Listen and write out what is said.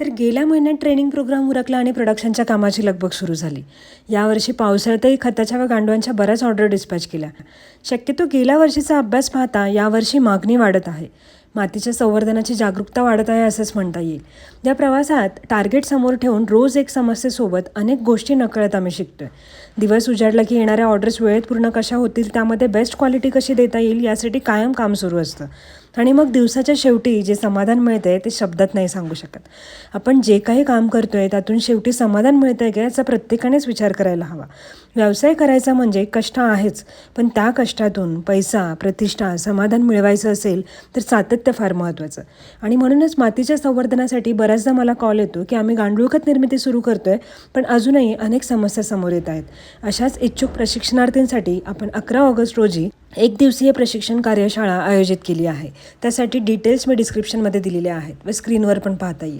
तर गेल्या महिन्यात ट्रेनिंग प्रोग्राम उरकला आणि प्रोडक्शनच्या कामाची लगबग सुरू झाली. यावर्षी पावसाळ्यातही खताच्या व गांडवांच्या बऱ्याच ऑर्डर डिस्पॅच केल्या. शक्यतो गेल्या वर्षीचा अभ्यास पाहता यावर्षी मागणी वाढत आहे. मातीच्या संवर्धनाची जागरूकता वाढत आहे असंच म्हणता येईल. या प्रवासात टार्गेट समोर ठेवून रोज एक समस्येसोबत अनेक गोष्टी नकळत आम्ही शिकतोय. दिवस उजाडला की येणाऱ्या ऑर्डर्स वेळेत पूर्ण कशा होतील त्यामध्ये बेस्ट क्वालिटी कशी देता येईल यासाठी कायम काम सुरू असतं. आणि मग दिवसाच्या शेवटी जे समाधान मिळतंय ते शब्दात नाही सांगू शकत. आपण जे काही काम करतोय त्यातून शेवटी समाधान मिळतंय का याचा प्रत्येकानेच विचार करायला हवा. व्यवसाय करायचा म्हणजे कष्ट आहेच पण त्या कष्टातून पैसा प्रतिष्ठा समाधान मिळवायचं असेल तर सातत्य फार महत्त्वाचं. आणि म्हणूनच मातीच्या संवर्धनासाठी बऱ्याचदा मला कॉल येतो की आम्ही गांडूळ खत निर्मिती सुरू करतोय पण अजूनही अनेक समस्या समोर येत आहेत. अशाच इच्छुक प्रशिक्षणार्थींसाठी आपण अकरा ऑगस्ट रोजी एक दिवसीय प्रशिक्षण कार्यशाळा आयोजित केली आहे. त्यासाठी डिटेल्स मी डिस्क्रिप्शनमध्ये दिलेले आहेत. व स्क्रीनवर पण पाहता येईल.